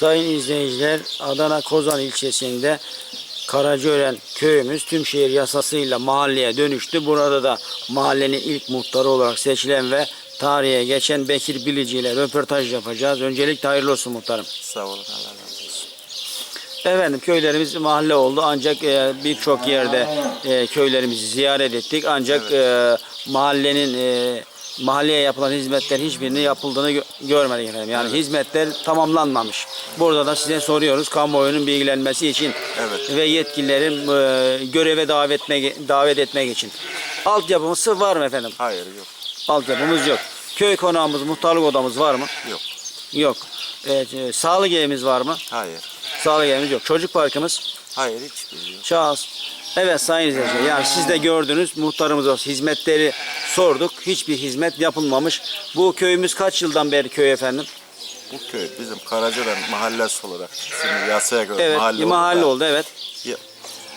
Sayın izleyiciler Adana Kozan ilçesinde Karacaören köyümüz tüm şehir yasasıyla mahalleye dönüştü. Burada da mahallenin ilk muhtarı olarak seçilen ve tarihe geçen Bekir Bilici ile röportaj yapacağız. Öncelikle hayırlı olsun muhtarım. Sağ olun Allah razı olsun. Efendim köylerimiz mahalle oldu ancak e, birçok yerde e, köylerimizi ziyaret ettik. Ancak e, mahallenin e, mahalleye yapılan hizmetler hiçbirinin yapıldığını gö- görmedik efendim. Yani hizmetler tamamlanmamış. Burada da size soruyoruz kamuoyunun bilgilenmesi için Evet. ve yetkililerin e, göreve davet etmek, davet etmek için. Altyapımız var mı efendim? Hayır yok. Altyapımız yok. Köy konağımız, muhtarlık odamız var mı? Yok. Yok. Evet, e, sağlık evimiz var mı? Hayır. Sağlık evimiz yok. Çocuk parkımız? Hayır hiçbir yok. Şahıs. Evet sayın izleyiciler yani siz de gördünüz muhtarımıza hizmetleri sorduk. Hiçbir hizmet yapılmamış. Bu köyümüz kaç yıldan beri köy efendim? Bu köy bizim Karacaören mahallesi olarak şimdi yasaya göre Evet mahalle, mahalle, oldu. oldu evet. Ya,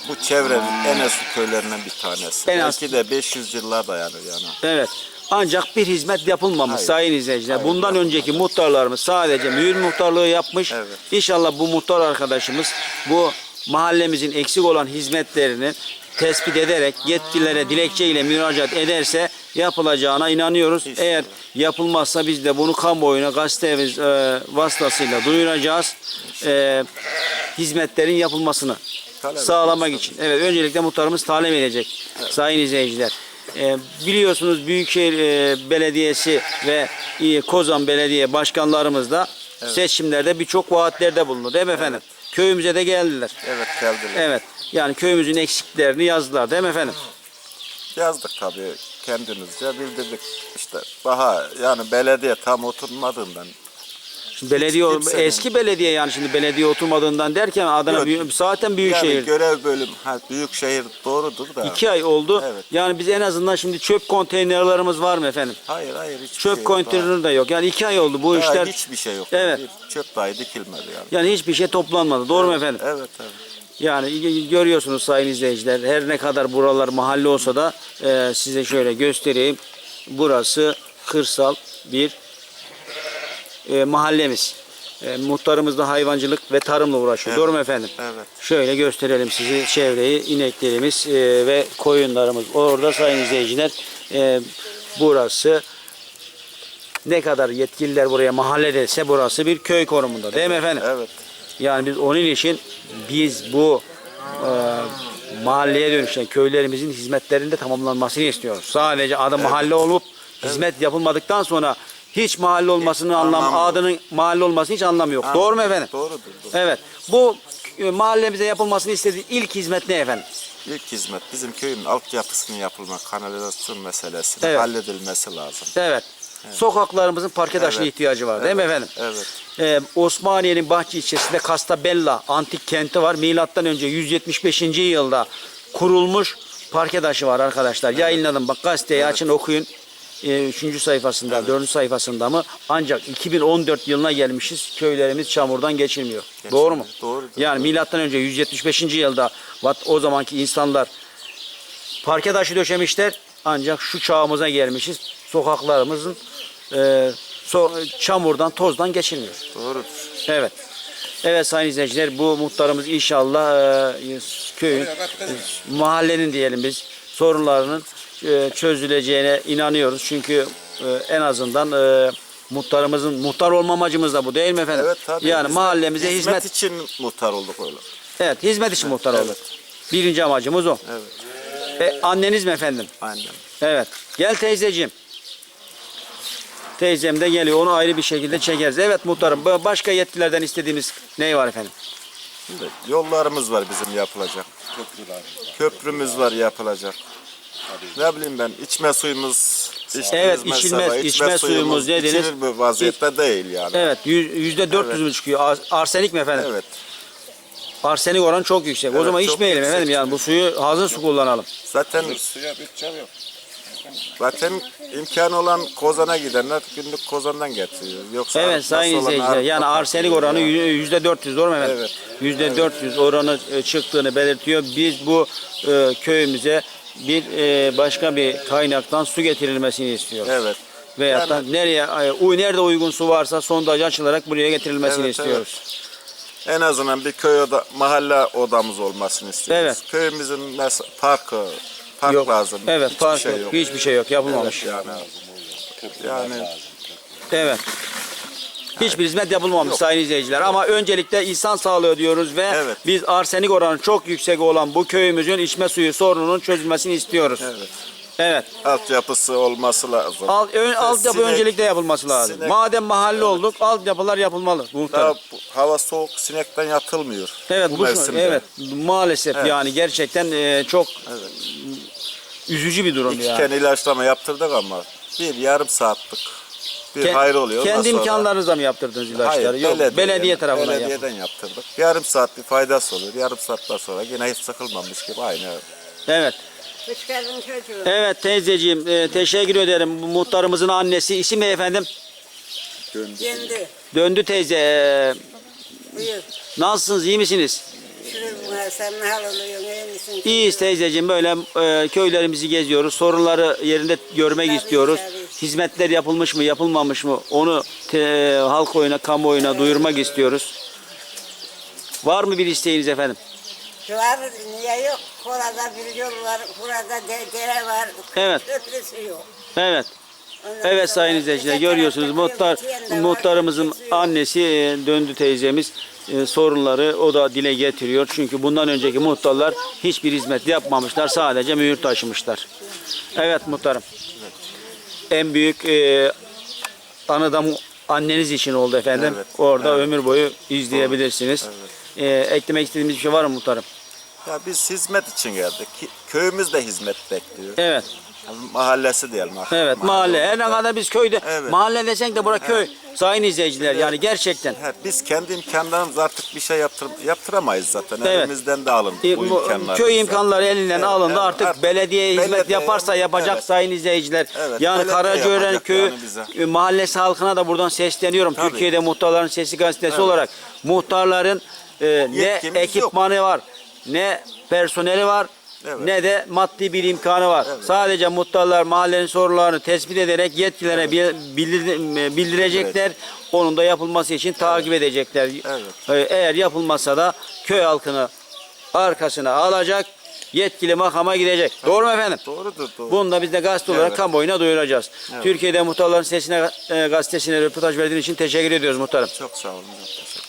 Bu çevrenin en eski köylerinden bir tanesi. En Belki de 500 yıllar dayanır yani. Evet. Ancak bir hizmet yapılmamış Hayır. sayın izleyiciler. Hayır, Bundan yapılmadı. önceki muhtarlarımız sadece mühür muhtarlığı yapmış. Evet. İnşallah bu muhtar arkadaşımız bu mahallemizin eksik olan hizmetlerini tespit ederek yetkililere dilekçe ile müracaat ederse yapılacağına inanıyoruz. Eğer yapılmazsa biz de bunu kamuoyuna gazetemiz e, vasıtasıyla duyuracağız. E, hizmetlerin yapılmasını Talep sağlamak için. Evet öncelikle muhtarımız talep edecek sayın izleyiciler. Ee, biliyorsunuz Büyükşehir e, Belediyesi ve e, Kozan Belediye başkanlarımız da seçimlerde birçok vaatlerde bulundu değil mi efendim? Köyümüze de geldiler. Evet geldiler. Evet. Yani köyümüzün eksiklerini yazdılar değil mi efendim? Yazdık tabii kendimizce bildirdik. İşte daha yani belediye tam oturmadığından belediye kimsenin- eski belediye yani şimdi belediye oturmadığından derken Adana Yok. büyük, zaten büyükşehir. yani görev bölüm ha, büyük şehir doğrudur da. İki ay oldu. Evet. Yani biz en azından şimdi çöp konteynerlarımız var mı efendim? Hayır hayır hiçbir Çöp şey yok. konteyneri de yok. Yani iki ay oldu bu Daha- işler. hiçbir şey yok. Evet. Bir çöp dahi dikilmedi yani. Yani hiçbir şey toplanmadı. Doğru mu efendim? Evet evet. Yani görüyorsunuz sayın izleyiciler. Her ne kadar buralar mahalle olsa da e, size şöyle göstereyim. Burası kırsal bir e, mahallemiz. E, muhtarımız da hayvancılık ve tarımla uğraşıyor. Evet. Doğru mu efendim? Evet. Şöyle gösterelim size çevreyi. ineklerimiz e, ve koyunlarımız. Orada sayın izleyiciler e, burası ne kadar yetkililer buraya mahalle dese burası bir köy konumunda. Değil mi efendim? Evet. Yani biz onun için biz bu e, mahalleye dönüşen köylerimizin hizmetlerinde tamamlanmasını istiyoruz. Sadece adı mahalle olup hizmet yapılmadıktan sonra hiç mahalle olmasının anlam anlamı adının mahalle olması hiç anlamı yok. Doğru mu efendim? Doğrudur. doğru. Evet. Bu e, mahallemize yapılmasını istediği ilk hizmet ne efendim? İlk hizmet bizim köyün altyapısının yapılmak, kanalizasyon meselesinin Evet. halledilmesi lazım. Evet. Sokaklarımızın parke taşına Evet. ihtiyacı var değil mi efendim? Evet. Ee, Osmaniye'nin Bahçe ilçesinde Castabella antik kenti var. Milattan önce 175. yılda kurulmuş parke taşı var arkadaşlar. Yayınladım bak gazeteyi açın okuyun. Ee, üçüncü sayfasında, dördüncü sayfasında mı? Ancak 2014 yılına gelmişiz. Köylerimiz çamurdan geçilmiyor. Doğru mu? Doğrudur. Yani milattan önce 175. yılda vat- o zamanki insanlar parke taşı döşemişler. Ancak şu çağımıza gelmişiz. Sokaklarımızın e, so- çamurdan, tozdan geçilmiyor. Doğrudur. Evet. Evet sayın izleyiciler bu muhtarımız inşallah e, köyün, e, mahallenin diyelim biz sorunlarının çözüleceğine inanıyoruz. Çünkü e, en azından e, muhtarımızın muhtar olma amacımız da bu değil mi efendim? Evet tabii. Yani Hizmet- mahallemize hizmet, için muhtar olduk öyle. evet hizmet için muhtar evet. olduk. Birinci amacımız o. Evet. E, anneniz mi efendim? Aynen. Evet. Gel teyzeciğim. Teyzem de geliyor. Onu ayrı bir şekilde çekeriz. Evet muhtarım. ba- Başka yetkilerden istediğimiz ne var efendim? Şimdi yollarımız var bizim yapılacak. Köprümüz var yapılacak. Ne bileyim ben içme suyumuz içtiğimiz Evet, içilmez- içme suyumuz dediniz. içilir bir vaziyette değil yani. Evet. yüz- Yüzde 400 mü çıkıyor? Ar- Arsenik mi efendim? Evet. Arsenik oranı çok yüksek. o Evet, zaman çok içmeyelim yüksek. efendim. Yani bu suyu hazır su kullanalım. Zaten Suya bütçem yok. zaten imkanı olan Kozan'a gidenler günlük Kozan'dan getiriyor. Yoksa Evet sayın nasıl olan izleyiciler. Yani arsenik oranı yü- yüzde 400 doğru mu efendim? Evet. Yüzde 400 oranı e, çıktığını belirtiyor. Biz bu e, köyümüze bir e, başka bir kaynaktan su getirilmesini istiyoruz. Evet. Da Yani- nereye e, uy nerede uygun su varsa sondaj açılarak buraya getirilmesini Evet, istiyoruz. En azından bir köy oda, mahalle odamız olmasını istiyoruz. Evet. Köyümüzün mesela parkı, park Yok. lazım. Evet, Hiçbir park şey yok. yok. Hiçbir şey yok. Yapılmamış. Evet, yani. Yani Evet. Hiçbir hizmet yapılmamış sayın izleyiciler. Ama öncelikle insan sağlığı diyoruz ve Evet. biz arsenik oranı çok yüksek olan bu köyümüzün içme suyu sorununun çözülmesini istiyoruz. evet. Evet. Altyapısı olması lazım. Al, ön, altyapı sinek- öncelikle yapılması lazım. sinek- Madem mahalle olduk, altyapılar yapılmalı. Daha Muhtarım. bu- hava soğuk sinekten yatılmıyor. Evet, bu, mevsimde. evet maalesef Evet. yani gerçekten e, çok üzücü bir durum İki yani. kere ilaçlama yaptırdık ama bir yarım saatlik bir Ke- hayır oluyor. Kendi sonra- imkanlarınızla mı yaptırdınız ilaçları? Hayır, Yok, belediye, belediye, tarafından belediyeden yaptırdık. Yarım saat bir faydası oluyor. Yarım saatten sonra yine hiç sıkılmamış gibi aynı. Evet. Hoş geldin çocuğum. Evet teyzeciğim e, teşekkür ederim. Bu Muhtarımızın annesi. İsim ne efendim? Kendi. Döndü teyze. E, Buyur. nasılsınız? iyi misiniz? Sen hal oluyorsun? İyi misin? İyiyiz teyzeciğim. Böyle e, köylerimizi geziyoruz. Sorunları yerinde görmek Tabii, istiyoruz. tabii. Hizmetler yapılmış mı, yapılmamış mı? Onu te, halk oyuna, kamuoyuna duyurmak istiyoruz. Var mı bir isteğiniz efendim? Var niye yok? Orada bir yol var. Burada de, dere var. Evet. Köprüsü yok. Evet. Ondan Evet sonra sayın izleyiciler görüyorsunuz tarafta muhtar bir de var, muhtarımızın köprüsü yok. annesi e, döndü teyzemiz e, sorunları o da dile getiriyor. Çünkü bundan önceki muhtarlar hiçbir hizmet yapmamışlar. Sadece mühür taşımışlar. Evet muhtarım. En büyük e, anıda anneniz için oldu efendim. Evet, Orada evet. ömür boyu izleyebilirsiniz. E, eklemek istediğimiz bir şey var mı muhtarım? Ya biz hizmet için geldik. Köyümüz de hizmet bekliyor. Evet. Mahallesi diyelim. artık. Evet mahalle. Her ne kadar biz köyde Evet. mahalle desen de bura köy. Sayın izleyiciler yani gerçekten. Ha, biz kendi imkanlarımız artık bir şey yaptır, yaptıramayız zaten. Evet. Elimizden de alın E, bu imkanlar. köy imkanları elinden Evet, alındı. evet. Artık Artık belediye hizmet belediye- yaparsa yapacak evet. sayın izleyiciler. Evet, Yani Karacaören köyü yani e, mahallesi halkına da buradan sesleniyorum. Tabii. Türkiye'de Muhtarların Sesi gazetesi olarak muhtarların e, ne ekipmanı var, ne personeli var, Evet. ne de maddi bir imkanı var. Sadece muhtarlar mahallenin sorunlarını tespit ederek yetkililere bil- bildir- bildirecekler. Onun da yapılması için takip edecekler. Evet. E, Eğer yapılmazsa da köy halkını arkasına alacak, yetkili makama gidecek. Doğru mu efendim? Doğrudur doğru. Bunu da biz de gazete olarak Evet. kamuoyuna duyuracağız. Türkiye'de Muhtarların Sesine e, gazetesine röportaj verdiğin için teşekkür ediyoruz muhtarım. Çok sağ olun. Çok teşekkür